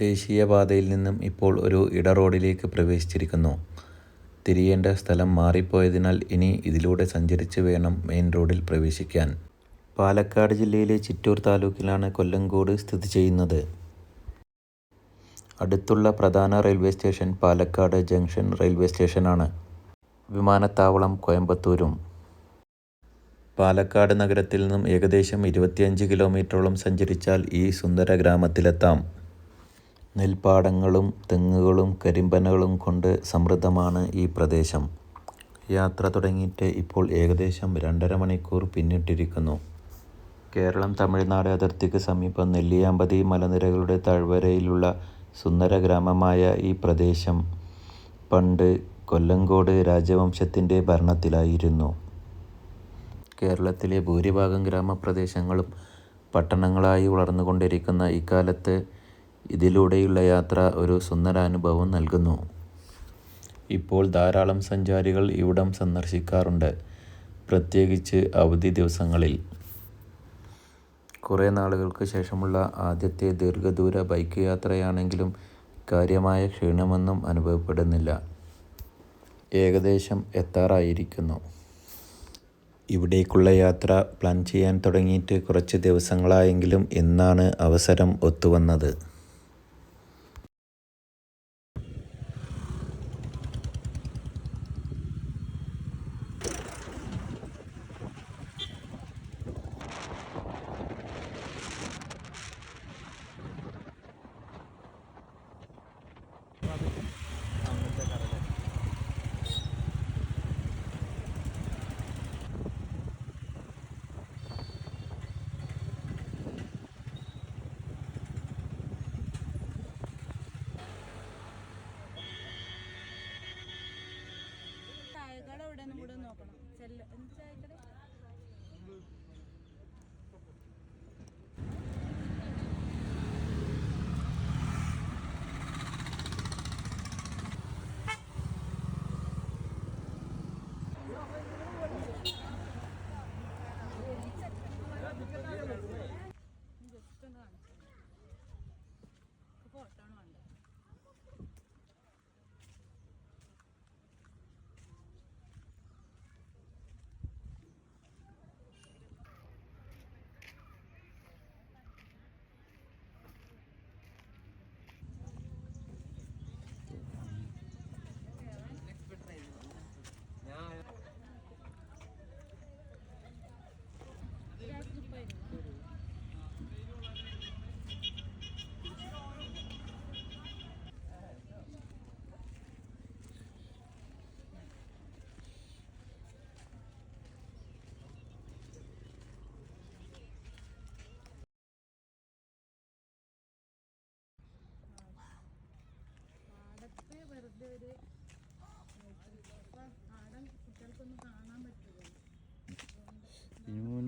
ദേശീയപാതയിൽ നിന്നും ഇപ്പോൾ ഒരു ഇടറോഡിലേക്ക് പ്രവേശിച്ചിരിക്കുന്നു. തിരിയേണ്ട സ്ഥലം മാറിപ്പോയതിനാൽ ഇനി ഇതിലൂടെ സഞ്ചരിച്ച് വേണം മെയിൻ റോഡിൽ പ്രവേശിക്കാൻ. പാലക്കാട് ജില്ലയിലെ ചിറ്റൂർ താലൂക്കിലാണ് കൊല്ലങ്കോട് സ്ഥിതി ചെയ്യുന്നത്. അടുത്തുള്ള പ്രധാന railway station Palakkad junction railway സ്റ്റേഷനാണ്. വിമാനത്താവളം കോയമ്പത്തൂരും. പാലക്കാട് നഗരത്തിൽ നിന്നും ഏകദേശം ഇരുപത്തിയഞ്ച് കിലോമീറ്ററോളം സഞ്ചരിച്ചാൽ ഈ സുന്ദര ഗ്രാമത്തിലെത്താം. നെൽപ്പാടങ്ങളും തെങ്ങുകളും കരിമ്പനകളും കൊണ്ട് സമൃദ്ധമാണ് ഈ പ്രദേശം. യാത്ര തുടങ്ങിയിട്ട് ഇപ്പോൾ ഏകദേശം രണ്ടര മണിക്കൂർ പിന്നിട്ടിരിക്കുന്നു. കേരളം തമിഴ്നാട് അതിർത്തിക്ക് സമീപം നെല്ലിയാമ്പതി മലനിരകളുടെ താഴ്വരയിലുള്ള സുന്ദര ഗ്രാമമായ ഈ പ്രദേശം പണ്ട് കൊല്ലങ്കോട് രാജവംശത്തിന്റെ ഭരണത്തിലായിരുന്നു. കേരളത്തിലെ ഭൂരിഭാഗം ഗ്രാമപ്രദേശങ്ങളും പട്ടണങ്ങളായി വളർന്നുകൊണ്ടിരിക്കുന്ന ഇക്കാലത്ത് ഇതിലൂടെയുള്ള യാത്ര ഒരു സുന്ദരാനുഭവം നൽകുന്നു. ഇപ്പോൾ ധാരാളം സഞ്ചാരികൾ ഇവിടം സന്ദർശിക്കാറുണ്ട്. പ്രത്യേകിച്ച് അവധി ദിവസങ്ങളിൽ. കുറേ നാളുകൾക്ക് ശേഷമുള്ള ആദ്യത്തെ ദീർഘദൂര ബൈക്ക് യാത്രയാണെങ്കിലും കാര്യമായ ക്ഷീണമൊന്നും അനുഭവപ്പെടുന്നില്ല. ഏകദേശം എത്താറായിരിക്കുന്നു. ഇവിടേക്കുള്ള യാത്ര പ്ലാൻ ചെയ്യാൻ തുടങ്ങിയിട്ട് കുറച്ച് ദിവസങ്ങളായെങ്കിലും ഇന്നാണ് അവസരം ഒത്തുവന്നത്. എവിടെയെന്നും കൂടെ ഒന്ന് നോക്കണം. ചെല്ല എന്ത്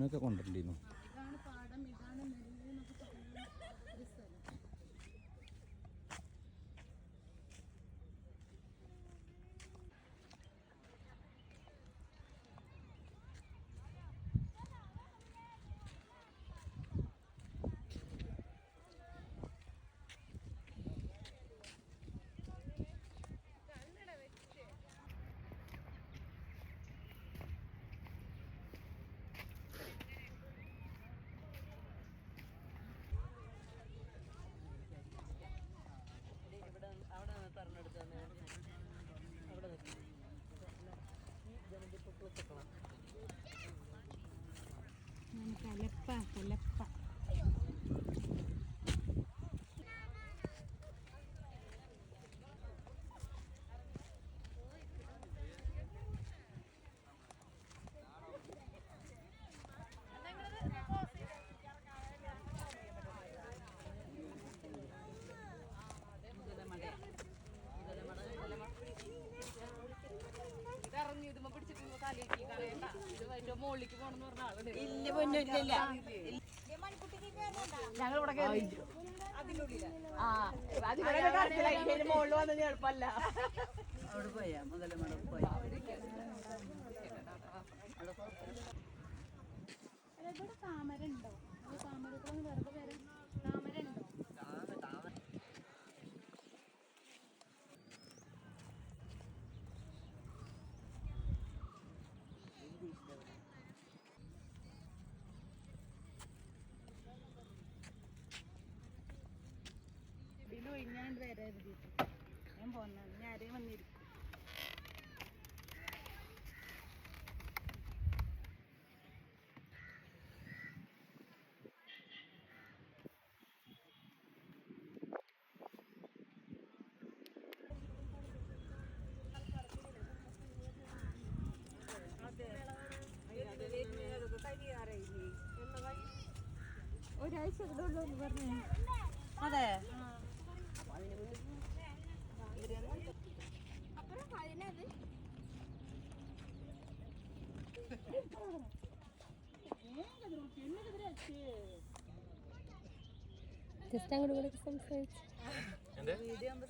ഇനൂനൊക്കെ കൊണ്ടിട്ടുണ്ടായിരുന്നു അല്ല, ഇവിടെ താമര ഉണ്ടോ താമരക്കുളം വെറുതെ ഇവിടെ താമര ഉണ്ടോ? വരെ എഴുതിയിട്ട് ഞാൻ പോന്നാണ് ഞാൻ ആരെയും വന്നിരിക്കും. ഒരാഴ്ച കൂടെ ഉള്ളൂ എന്ന് പറഞ്ഞു അതെ ജസ്റ്റ് അങ്ങോട്ട് സംസാരിച്ചു വീഡിയോ ആകുമ്പോ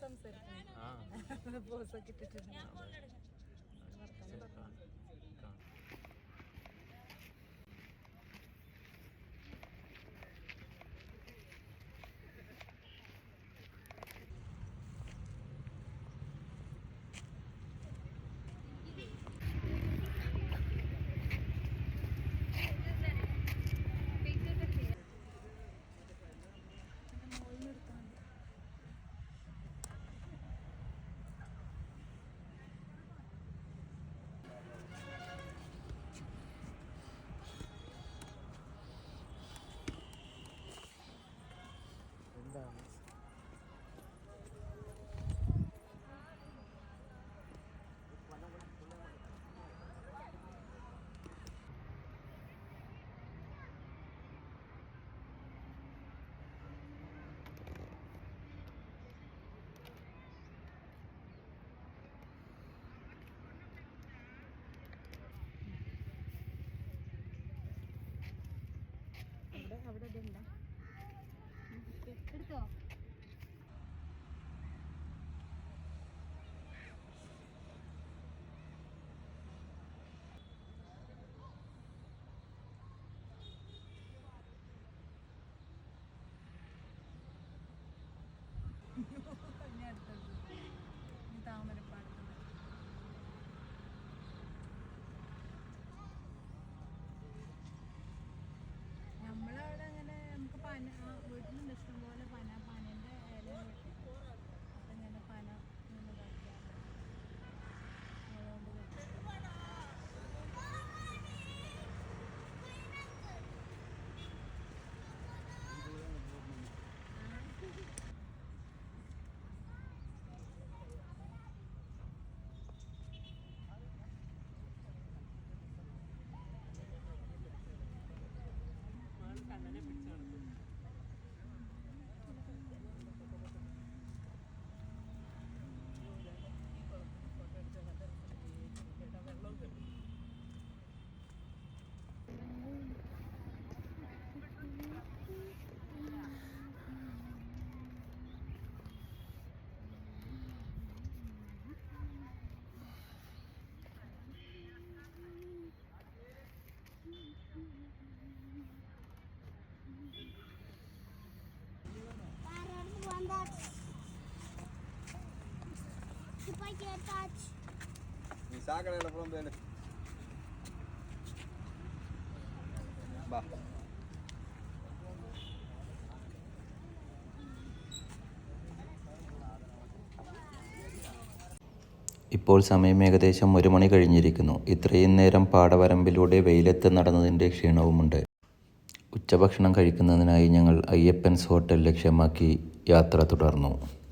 അവിടെ അവിടെ ഇതുണ്ടോ நீ சாக்கடையில் அப்புறம் போயிடு வா ഇപ്പോൾ സമയം ഏകദേശം ഒരു മണി കഴിഞ്ഞിരിക്കുന്നു ഇത്രയും നേരം പാടവരമ്പിലൂടെ വെയിലത്ത് നടന്നതിൻ്റെ ക്ഷീണവുമുണ്ട് ഉച്ചഭക്ഷണം കഴിക്കുന്നതിനായി ഞങ്ങൾ അയ്യപ്പൻസ് ഹോട്ടൽ ലക്ഷ്യമാക്കി യാത്ര തുടർന്നു.